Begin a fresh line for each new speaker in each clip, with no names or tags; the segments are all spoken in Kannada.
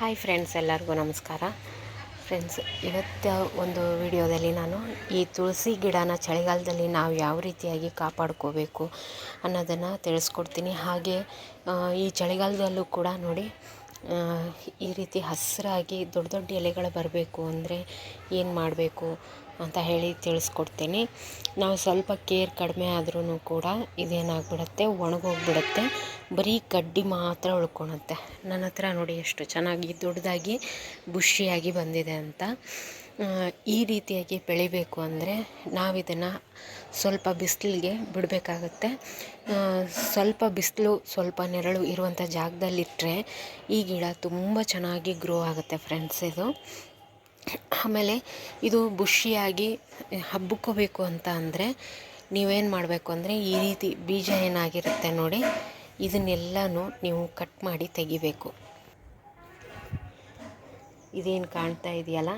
ಹಾಯ್ ಫ್ರೆಂಡ್ಸ್, ಎಲ್ಲರಿಗೂ ನಮಸ್ಕಾರ. ಫ್ರೆಂಡ್ಸ್, ಇವತ್ತ ಒಂದು ವಿಡಿಯೋದಲ್ಲಿ ನಾನು ಈ ತುಳಸಿ ಗಿಡನ ಚಳಿಗಾಲದಲ್ಲಿ ನಾವು ಯಾವ ರೀತಿಯಾಗಿ ಕಾಪಾಡ್ಕೋಬೇಕು ಅನ್ನೋದನ್ನು ತಿಳಿಸ್ಕೊಡ್ತೀನಿ. ಹಾಗೆ ಈ ಚಳಿಗಾಲದಲ್ಲೂ ಕೂಡ ನೋಡಿ ಈ ರೀತಿ ಹಸಿರಾಗಿ ದೊಡ್ಡ ದೊಡ್ಡ ಎಲೆಗಳು ಬರಬೇಕು ಅಂದರೆ ಏನು ಮಾಡಬೇಕು? ಅಂತ ಹೇಳಿ ತಿಳಿಸ್ಕೊಡ್ತೀನಿ. ನಾವು ಸ್ವಲ್ಪ ಕೇರ್ ಕಡಿಮೆ ಆದ್ರೂ ಕೂಡ ಇದೇನಾಗ್ಬಿಡುತ್ತೆ, ಒಣಗೋಗ್ಬಿಡುತ್ತೆ. ಬರೀ ಕಡ್ಡಿ ಮಾತ್ರ ಉಳ್ಕೊಳತ್ತೆ. ನನ್ನ ಹತ್ರ ನೋಡಿ ಎಷ್ಟು ಚೆನ್ನಾಗಿ ದೊಡ್ಡದಾಗಿ ಬುಷಿಯಾಗಿ ಬಂದಿದೆ ಅಂತ. ಈ ರೀತಿಯಾಗಿ ಬೆಳಿಬೇಕು ಅಂದರೆ ನಾವಿದನ್ನು ಸ್ವಲ್ಪ ಬಿಸಿಲಿಗೆ ಬಿಡಬೇಕಾಗತ್ತೆ. ಸ್ವಲ್ಪ ಬಿಸಿಲು, ಸ್ವಲ್ಪ ನೆರಳು ಇರುವಂಥ ಜಾಗದಲ್ಲಿಟ್ಟರೆ ಈ ಗಿಡ ತುಂಬ ಚೆನ್ನಾಗಿ ಗ್ರೋ ಆಗುತ್ತೆ ಫ್ರೆಂಡ್ಸ್ ಇದು. ಆಮೇಲೆ ಇದು ಬುಷಿಯಾಗಿ ಹಬ್ಬಕ್ಕೋಬೇಕು ಅಂತ ಅಂದರೆ ನೀವೇನು ಮಾಡಬೇಕು ಅಂದರೆ ಈ ರೀತಿ ಬೀಜ ಏನಾಗಿರುತ್ತೆ ನೋಡಿ, ಇದನ್ನೆಲ್ಲನೂ ನೀವು ಕಟ್ ಮಾಡಿ ತೆಗಿಬೇಕು. ಇದೇನು ಕಾಣ್ತಾ ಇದೆಯಲ್ಲ?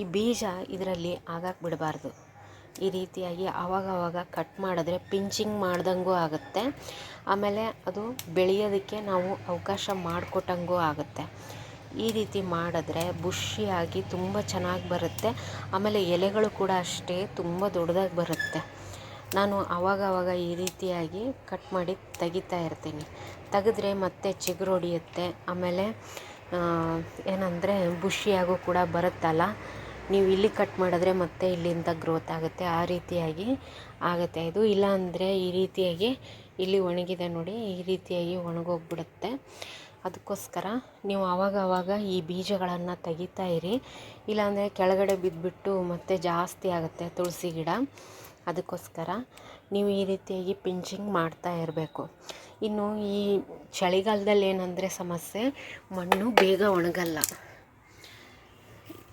ಈ ಬೀಜ ಇದರಲ್ಲಿ ಆಗಕ್ಕೆ ಬಿಡಬಾರ್ದು. ಈ ರೀತಿಯಾಗಿ ಆವಾಗವಾಗ ಕಟ್ ಮಾಡಿದ್ರೆ ಪಿಂಚಿಂಗ್ ಮಾಡ್ದಂಗೂ ಆಗುತ್ತೆ. ಆಮೇಲೆ ಅದು ಬೆಳೆಯೋದಕ್ಕೆ ನಾವು ಅವಕಾಶ ಮಾಡಿಕೊಟ್ಟಂಗೂ ಆಗುತ್ತೆ. ಈ ರೀತಿ ಮಾಡಿದ್ರೆ ಬುಷಿಯಾಗಿ ತುಂಬ ಚೆನ್ನಾಗಿ ಬರುತ್ತೆ. ಆಮೇಲೆ ಎಲೆಗಳು ಕೂಡ ಅಷ್ಟೇ ತುಂಬ ದೊಡ್ಡದಾಗಿ ಬರುತ್ತೆ. ನಾನು ಆವಾಗವಾಗ ಆವಾಗ ಈ ರೀತಿಯಾಗಿ ಕಟ್ ಮಾಡಿ ತೆಗಿತಾ ಇರ್ತೀನಿ. ತೆಗೆದ್ರೆ ಮತ್ತೆ ಚಿಗುರು ಹೊಡಿಯುತ್ತೆ. ಆಮೇಲೆ ಏನಂದರೆ ಬುಷಿಯಾಗೂ ಕೂಡ ಬರುತ್ತಲ್ಲ? ನೀವು ಇಲ್ಲಿ ಕಟ್ ಮಾಡಿದ್ರೆ ಮತ್ತೆ ಇಲ್ಲಿಂದ ಗ್ರೋತ್ ಆಗುತ್ತೆ. ಆ ರೀತಿಯಾಗಿ ಆಗುತ್ತೆ ಇದು. ಇಲ್ಲಾಂದರೆ ಈ ರೀತಿಯಾಗಿ ಇಲ್ಲಿ ಒಣಗಿದೆ ನೋಡಿ, ಈ ರೀತಿಯಾಗಿ ಒಣಗೋಗ್ಬಿಡುತ್ತೆ. ಅದಕ್ಕೋಸ್ಕರ ನೀವು ಆವಾಗ ಆವಾಗ ಈ ಬೀಜಗಳನ್ನು ತೆಗಿತಾ ಇರಿ. ಇಲ್ಲಾಂದರೆ ಕೆಳಗಡೆ ಬಿದ್ದುಬಿಟ್ಟು ಮತ್ತೆ ಜಾಸ್ತಿ ಆಗುತ್ತೆ ತುಳಸಿ ಗಿಡ. ಅದಕ್ಕೋಸ್ಕರ ನೀವು ಈ ರೀತಿಯಾಗಿ ಪಿಂಚಿಂಗ್ ಮಾಡ್ತಾ ಇರಬೇಕು. ಇನ್ನು ಈ ಚಳಿಗಾಲದಲ್ಲಿ ಏನಂದರೆ ಸಮಸ್ಯೆ, ಮಣ್ಣು ಬೇಗ ಒಣಗಲ್ಲ.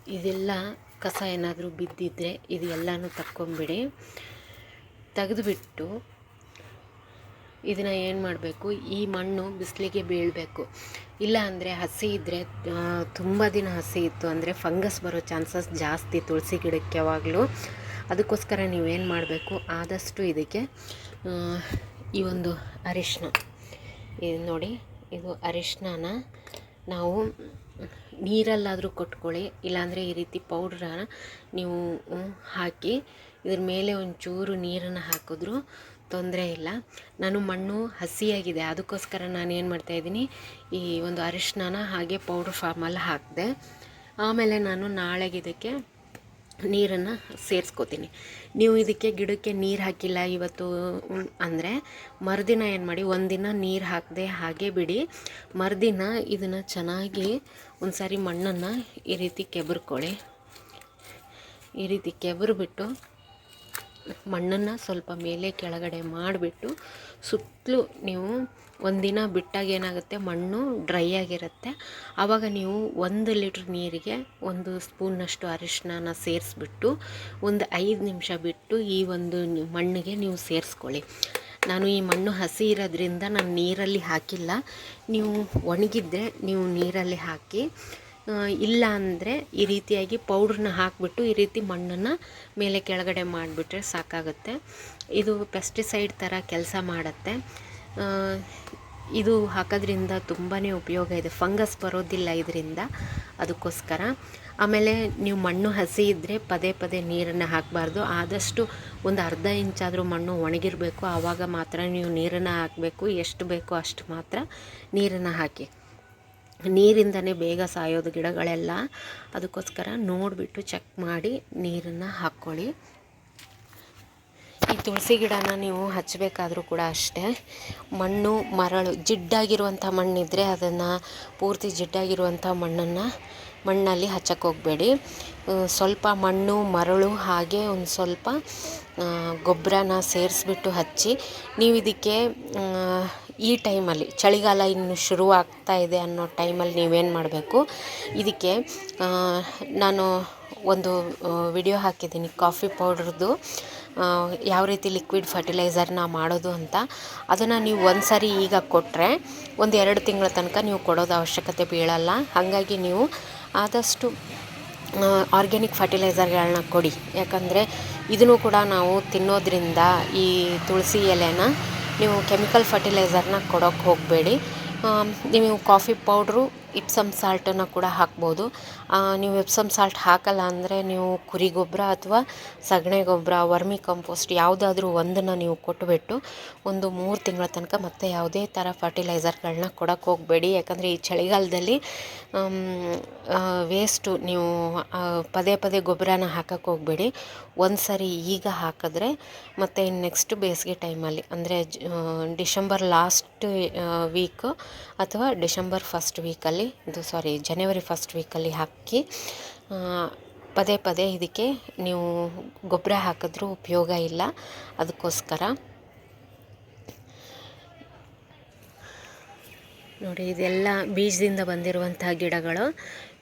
ಇದೆಲ್ಲ ಕಸ ಏನಾದರೂ ಬಿದ್ದಿದ್ದರೆ ಇದು ಎಲ್ಲನೂ ತಕ್ಕೊಂಬಿಡಿ ತೆಗೆದುಬಿಟ್ಟು ಇದನ್ನು ಏನು ಮಾಡಬೇಕು? ಈ ಮಣ್ಣು ಬಿಸಿಲಿಗೆ ಬೀಳಬೇಕು. ಇಲ್ಲ ಅಂದರೆ ಹಸಿ ಇದ್ದರೆ ತುಂಬ ದಿನ ಹಸಿ ಇತ್ತು ಅಂದರೆ ಫಂಗಸ್ ಬರೋ ಚಾನ್ಸಸ್ ಜಾಸ್ತಿ ತುಳಸಿ ಗಿಡಕ್ಕೆ ಯಾವಾಗಲೂ. ಅದಕ್ಕೋಸ್ಕರ ನೀವೇನು ಮಾಡಬೇಕು? ಆದಷ್ಟು ಇದಕ್ಕೆ ಈ ಒಂದು ಅರಿಶಿನ ಇದು ನೋಡಿ, ಇದು ಅರಿಶಿನ ನಾವು ನೀರಲ್ಲಾದರೂ ಕೊಟ್ಕೊಳ್ಳಿ. ಇಲ್ಲಾಂದರೆ ಈ ರೀತಿ ಪೌಡ್ರನ್ನ ನೀವು ಹಾಕಿ ಇದ್ರ ಮೇಲೆ ಒಂಚೂರು ನೀರನ್ನು ಹಾಕಿದ್ರೂ ತೊಂದರೆ ಇಲ್ಲ. ನಾನು ಮಣ್ಣು ಹಸಿಯಾಗಿದೆ. ಅದಕ್ಕೋಸ್ಕರ ನಾನು ಏನು ಮಾಡ್ತಾಯಿದ್ದೀನಿ ಈ ಒಂದು ಅರಿಶಿನ ಹಾಗೆ ಪೌಡ್ರ್ ಫಾರ್ಮಲ್ಲಿ ಹಾಕಿದೆ. ಆಮೇಲೆ ನಾನು ನಾಳೆಗೆ ಇದಕ್ಕೆ ನೀರನ್ನು ಸೇರಿಸ್ಕೋತೀನಿ. ನೀವು ಇದಕ್ಕೆ ಗಿಡಕ್ಕೆ ನೀರು ಹಾಕಿಲ್ಲ ಇವತ್ತು ಅಂದರೆ ಮರುದಿನ ಏನು ಮಾಡಿ, ಒಂದಿನ ನೀರು ಹಾಕದೆ ಹಾಗೆ ಬಿಡಿ. ಮರುದಿನ ಇದನ್ನು ಚೆನ್ನಾಗಿ ಒಂದು ಸಾರಿ ಮಣ್ಣನ್ನು ಈ ರೀತಿ ಕೆಬರ್ಕೊಳ್ಳಿ. ಈ ರೀತಿ ಕೆಬರ್ಬಿಟ್ಟು ಮಣ್ಣನ್ನು ಸ್ವಲ್ಪ ಮೇಲೆ ಕೆಳಗಡೆ ಮಾಡಿಬಿಟ್ಟು ಸುತ್ತಲೂ ನೀವು ಒಂದಿನ ಬಿಟ್ಟಾಗ ಏನಾಗುತ್ತೆ ಮಣ್ಣು ಡ್ರೈ ಆಗಿರುತ್ತೆ. ಆವಾಗ ನೀವು ಒಂದು ಲೀಟ್ರ್ ನೀರಿಗೆ ಒಂದು ಸ್ಪೂನ್ನಷ್ಟು ಅರಿಶಿನ ಸೇರಿಸ್ಬಿಟ್ಟು ಒಂದು ಐದು ನಿಮಿಷ ಬಿಟ್ಟು ಈ ಒಂದು ಮಣ್ಣಿಗೆ ನೀವು ಸೇರಿಸ್ಕೊಳ್ಳಿ. ನಾನು ಈ ಮಣ್ಣು ಹಸಿ ಇರೋದ್ರಿಂದ ನಾನು ನೀರಲ್ಲಿ ಹಾಕಿಲ್ಲ. ನೀವು ಒಣಗಿದ್ರೆ ನೀವು ನೀರಲ್ಲಿ ಹಾಕಿ ಇಲ್ಲ ಅಂದರೆ ಈ ರೀತಿಯಾಗಿ ಪೌಡ್ರನ್ನ ಹಾಕಿಬಿಟ್ಟು ಈ ರೀತಿ ಮಣ್ಣನ್ನು ಮೇಲೆ ಕೆಳಗಡೆ ಮಾಡಿಬಿಟ್ರೆ ಸಾಕಾಗುತ್ತೆ. ಇದು ಪೆಸ್ಟಿಸೈಡ್ ಥರ ಕೆಲಸ ಮಾಡುತ್ತೆ. ಇದು ಹಾಕೋದ್ರಿಂದ ತುಂಬಾ ಉಪಯೋಗ ಇದೆ. ಫಂಗಸ್ ಬರೋದಿಲ್ಲ ಇದರಿಂದ ಅದಕ್ಕೋಸ್ಕರ. ಆಮೇಲೆ ನೀವು ಮಣ್ಣು ಹಸಿ ಇದ್ದರೆ ಪದೇ ಪದೇ ನೀರನ್ನು ಹಾಕಬಾರ್ದು. ಆದಷ್ಟು ಒಂದು ಅರ್ಧ ಇಂಚಾದರೂ ಮಣ್ಣು ಒಣಗಿರಬೇಕು. ಆವಾಗ ಮಾತ್ರ ನೀವು ನೀರನ್ನು ಹಾಕಬೇಕು. ಎಷ್ಟು ಬೇಕೋ ಅಷ್ಟು ಮಾತ್ರ ನೀರನ್ನು ಹಾಕಿ. ನೀರಿಂದನೇ ಬೇಗ ಸಾಯೋದು ಗಿಡಗಳೆಲ್ಲ. ಅದಕ್ಕೋಸ್ಕರ ನೋಡಿಬಿಟ್ಟು ಚೆಕ್ ಮಾಡಿ ನೀರನ್ನು ಹಾಕ್ಕೊಳ್ಳಿ. ಈ ತುಳಸಿ ಗಿಡನ ನೀವು ಹಚ್ಚಬೇಕಾದ್ರೂ ಕೂಡ ಅಷ್ಟೇ. ಮಣ್ಣು, ಮರಳು, ಜಿಡ್ಡಾಗಿರುವಂಥ ಮಣ್ಣಿದ್ದರೆ ಅದನ್ನು ಪೂರ್ತಿ ಜಿಡ್ಡಾಗಿರುವಂಥ ಮಣ್ಣನ್ನು ಮಣ್ಣಲ್ಲಿ ಹಚ್ಚಕ್ಕೆ ಹೋಗಬೇಡಿ. ಸ್ವಲ್ಪ ಮಣ್ಣು, ಮರಳು ಹಾಗೆ ಒಂದು ಸ್ವಲ್ಪ ಗೊಬ್ಬರನ ಸೇರಿಸ್ಬಿಟ್ಟು ಹಚ್ಚಿ ನೀವು ಇದಕ್ಕೆ ಈ ಟೈಮಲ್ಲಿ ಚಳಿಗಾಲ ಇನ್ನು ಶುರು ಆಗ್ತಾ ಇದೆ ಅನ್ನೋ ಟೈಮಲ್ಲಿ ನೀವೇನು ಮಾಡಬೇಕು? ಇದಕ್ಕೆ ನಾನು ಒಂದು ವಿಡಿಯೋ ಹಾಕಿದ್ದೀನಿ, ಕಾಫಿ ಪೌಡ್ರದ್ದು ಯಾವ ರೀತಿ ಲಿಕ್ವಿಡ್ ಫರ್ಟಿಲೈಸರ್ನ ಮಾಡೋದು ಅಂತ. ಅದನ್ನು ನೀವು ಒಂದು ಸಾರಿ ಈಗ ಕೊಟ್ಟರೆ ಒಂದು ಎರಡು ತಿಂಗಳ ತನಕ ನೀವು ಕೊಡೋದು ಅವಶ್ಯಕತೆ ಬೀಳಲ್ಲ. ಹಾಗಾಗಿ ನೀವು ಆದಷ್ಟು ಆರ್ಗ್ಯಾನಿಕ್ ಫರ್ಟಿಲೈಸರ್ಗಳನ್ನ ಕೊಡಿ. ಯಾಕಂದರೆ, ಇದನ್ನು ಕೂಡ ನಾವು ತಿನ್ನೋದ್ರಿಂದ ಈ ತುಳಸಿ ಎಲೆನ ನೀವು ಕೆಮಿಕಲ್ ಫರ್ಟಿಲೈಸರ್ನ ಕೊಡೋಕ್ಕೆ ಹೋಗಬೇಡಿ. ನೀವು ಕಾಫಿ ಪೌಡ್ರು ಇಪ್ಸಮ್ ಸಾಲ್ಟನ್ನು ಕೂಡ ಹಾಕ್ಬೋದು. ನೀವು ಎಪ್ಸಮ್ ಸಾಲ್ಟ್ ಹಾಕಲ್ಲ ಅಂದರೆ ನೀವು ಕುರಿ ಗೊಬ್ಬರ ಅಥವಾ ಸಗಣಿ ಗೊಬ್ಬರ, ವರ್ಮಿ ಕಂಪೋಸ್ಟ್ ಯಾವುದಾದ್ರೂ ಒಂದನ್ನು ನೀವು ಕೊಟ್ಟುಬಿಟ್ಟು ಒಂದು ಮೂರು ತಿಂಗಳ ತನಕ ಮತ್ತೆ ಯಾವುದೇ ಥರ ಫರ್ಟಿಲೈಸರ್ಗಳನ್ನ ಕೊಡೋಕ್ಕೆ ಹೋಗಬೇಡಿ. ಯಾಕಂದರೆ ಈ ಚಳಿಗಾಲದಲ್ಲಿ ವೇಸ್ಟು ನೀವು ಪದೇ ಪದೇ ಗೊಬ್ಬರನ ಹಾಕಕ್ಕೆ ಹೋಗಬೇಡಿ. ಒಂದು ಸರಿ ಈಗ ಹಾಕಿದ್ರೆ ಮತ್ತು ನೆಕ್ಸ್ಟ್ ಬೇಸಿಗೆ ಟೈಮಲ್ಲಿ ಅಂದರೆ ಡಿಸೆಂಬರ್ ಲಾಸ್ಟ್ ವೀಕು ಅಥವಾ ಡಿಸೆಂಬರ್ ಫಸ್ಟ್ ವೀಕಲ್ಲಿ ಇದು ಸಾರಿ ಜನವರಿ ಫಸ್ಟ್ ವೀಕಲ್ಲಿ ಹಾಕಿ ಆ, ಪದೇ ಪದೇ ಇದಕ್ಕೆ ನೀವು ಗೊಬ್ಬರ ಹಾಕಿದ್ರೂ ಉಪಯೋಗ ಇಲ್ಲ. ಅದಕ್ಕೋಸ್ಕರ ನೋಡಿ ಇದೆಲ್ಲ ಬೀಜದಿಂದ ಬಂದಿರುವಂತಹ ಗಿಡಗಳು.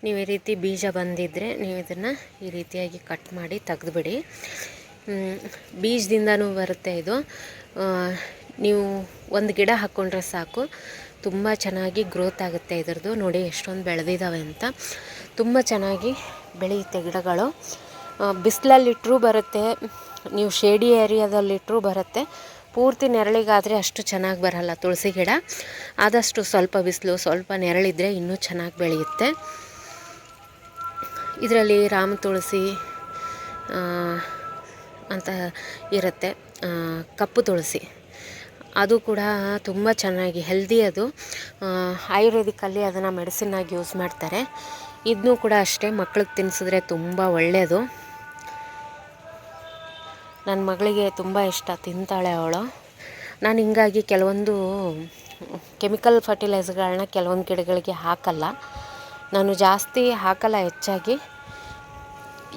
ನೀವು ಈ ರೀತಿ ಬೀಜ ಬಂದಿದ್ದರೆ ನೀವು ಇದನ್ನು ಈ ರೀತಿಯಾಗಿ ಕಟ್ ಮಾಡಿ ತೆಗೆದುಬಿಡಿ. ಬೀಜದಿಂದನೂ ಬರುತ್ತೆ ಇದು. ನೀವು ಒಂದು ಗಿಡ ಹಾಕ್ಕೊಂಡ್ರೆ ಸಾಕು. ತುಂಬ ಚೆನ್ನಾಗಿ ಗ್ರೋತ್ ಆಗುತ್ತೆ ಇದರದ್ದು. ನೋಡಿ ಎಷ್ಟೊಂದು ಬೆಳೆದಿದ್ದಾವೆ ಅಂತ. ತುಂಬ ಚೆನ್ನಾಗಿ ಬೆಳೆಯುತ್ತೆ ಗಿಡಗಳು. ಬಿಸಿಲಲ್ಲಿಟ್ಟರೂ ಬರುತ್ತೆ. ನೀವು ಶೇಡಿ ಏರಿಯಾದಲ್ಲಿಟ್ಟರೂ ಬರುತ್ತೆ. ಪೂರ್ತಿ ನೆರಳಿಗಾದರೆ ಅಷ್ಟು ಚೆನ್ನಾಗಿ ಬರಲ್ಲ ತುಳಸಿ ಗಿಡ. ಆದಷ್ಟು ಸ್ವಲ್ಪ ಬಿಸಿಲು, ಸ್ವಲ್ಪ ನೆರಳಿದ್ರೆ ಇನ್ನೂ ಚೆನ್ನಾಗಿ ಬೆಳೆಯುತ್ತೆ. ಇದರಲ್ಲಿ ರಾಮ ತುಳಸಿ ಅಂತ ಇರುತ್ತೆ. ಕಪ್ಪು ತುಳಸಿ. ಅದು ಕೂಡ ತುಂಬ ಚೆನ್ನಾಗಿ ಹೆಲ್ದಿ ಅದು. ಆಯುರ್ವೇದಿಕಲ್ಲಿ ಅದನ್ನು ಮೆಡಿಸಿನ್ನಾಗಿ ಯೂಸ್ ಮಾಡ್ತಾರೆ. ಇದನ್ನೂ ಕೂಡ ಅಷ್ಟೇ, ಮಕ್ಳಿಗೆ ತಿನ್ನಿಸಿದ್ರೆ ತುಂಬ ಒಳ್ಳೆಯದು ನನ್ನ ಮಗಳಿಗೆ ತುಂಬ ಇಷ್ಟ, ತಿಂತಾಳೆ ಅವಳು. ನಾನು ಹಿಂಗಾಗಿ ಕೆಲವೊಂದು ಕೆಮಿಕಲ್ ಫರ್ಟಿಲೈಸರ್ಗಳನ್ನ ಕೆಲವೊಂದು ಗಿಡಗಳಿಗೆ ಹಾಕಲ್ಲ. ನಾನು ಜಾಸ್ತಿ ಹಾಕಲ್ಲ ಹೆಚ್ಚಾಗಿ.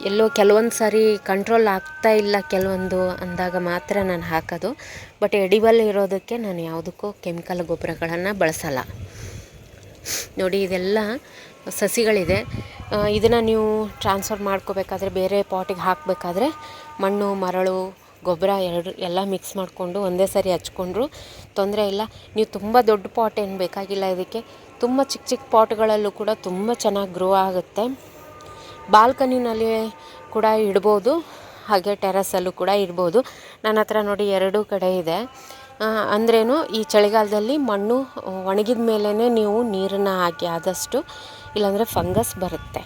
ಎಲ್ಲೋ ಕೆಲವೊಂದು ಸಾರಿ ಕಂಟ್ರೋಲ್ ಆಗ್ತಾ ಇಲ್ಲ ಕೆಲವೊಂದು ಅಂದಾಗ ಮಾತ್ರ ನಾನು ಹಾಕೋದು. ಬಟ್ ಎಡಿಬಲ್ ಇರೋದಕ್ಕೆ ನಾನು ಯಾವುದಕ್ಕೂ ಕೆಮಿಕಲ್ ಗೊಬ್ಬರಗಳನ್ನು ಬಳಸಲ್ಲ. ನೋಡಿ ಇದೆಲ್ಲ ಸಸಿಗಳಿದೆ. ಇದನ್ನು ನೀವು ಟ್ರಾನ್ಸ್ಫರ್ ಮಾಡ್ಕೋಬೇಕಾದ್ರೆ ಬೇರೆ ಪಾಟಿಗೆ ಹಾಕಬೇಕಾದ್ರೆ ಮಣ್ಣು, ಮರಳು, ಗೊಬ್ಬರ ಎರಡು ಎಲ್ಲ ಮಿಕ್ಸ್ ಮಾಡಿಕೊಂಡು ಒಂದೇ ಸಾರಿ ಹಚ್ಕೊಂಡ್ರು ತೊಂದರೆ ಇಲ್ಲ. ನೀವು ತುಂಬ ದೊಡ್ಡ ಪಾಟ್ ಏನು ಬೇಕಾಗಿಲ್ಲ ಇದಕ್ಕೆ. ತುಂಬ ಚಿಕ್ಕ ಚಿಕ್ಕ ಪಾಟ್ಗಳಲ್ಲೂ ಕೂಡ ತುಂಬ ಚೆನ್ನಾಗಿ ಗ್ರೋ ಆಗುತ್ತೆ. ಬಾಲ್ಕನಿನಲ್ಲಿ ಕೂಡ ಇಡ್ಬೋದು, ಹಾಗೆ ಟೆರಸಲ್ಲೂ ಕೂಡ ಇಡ್ಬೋದು. ನನ್ನ ಹತ್ರ ನೋಡಿ ಎರಡೂ ಕಡೆ ಇದೆ. ಅಂದ್ರೇನು ಈ ಚಳಿಗಾಲದಲ್ಲಿ ಮಣ್ಣು ಒಣಗಿದ ಮೇಲೇ ನೀವು ನೀರನ್ನು ಹಾಕಿ ಆದಷ್ಟು, ಇಲ್ಲಾಂದರೆ ಫಂಗಸ್ ಬರುತ್ತೆ.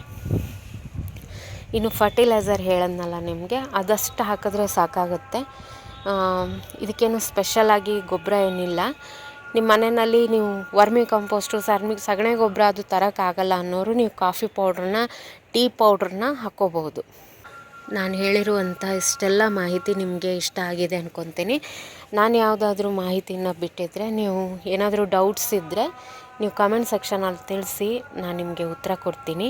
ಇನ್ನು ಫರ್ಟಿಲೈಸರ್ ಹೇಳದ್ನಲ್ಲ ನಿಮಗೆ, ಅದಷ್ಟು ಹಾಕಿದ್ರೆ ಸಾಕಾಗುತ್ತೆ. ಇದಕ್ಕೇನು ಸ್ಪೆಷಲಾಗಿ ಗೊಬ್ಬರ ಏನಿಲ್ಲ. ನಿಮ್ಮ ಮನೆಯಲ್ಲಿ ನೀವು ವರ್ಮಿ ಕಂಪೋಸ್ಟು, ಸರ್ಮಿ, ಸಗಣಿ ಗೊಬ್ಬರ ಅದು ತರೋಕ್ಕಾಗಲ್ಲ ಅನ್ನೋರು ನೀವು ಕಾಫಿ ಪೌಡ್ರನ್ನ, ಟೀ ಪೌಡ್ರನ್ನ ಹಾಕ್ಕೋಬಹುದು. ನಾನು ಹೇಳಿರುವಂಥ ಇಷ್ಟೆಲ್ಲ ಮಾಹಿತಿ ನಿಮಗೆ ಇಷ್ಟ ಆಗಿದೆ ಅಂದ್ಕೊತೀನಿ ನಾನು ಯಾವುದಾದ್ರೂ ಮಾಹಿತಿನ ಬಿಟ್ಟಿದ್ದರೆ ನೀವು ಏನಾದರೂ ಡೌಟ್ಸ್ ಇದ್ದರೆ ನೀವು ಕಮೆಂಟ್ ಸೆಕ್ಷನಲ್ಲಿ ತಿಳಿಸಿ, ನಾನು ನಿಮಗೆ ಉತ್ತರ ಕೊಡ್ತೀನಿ.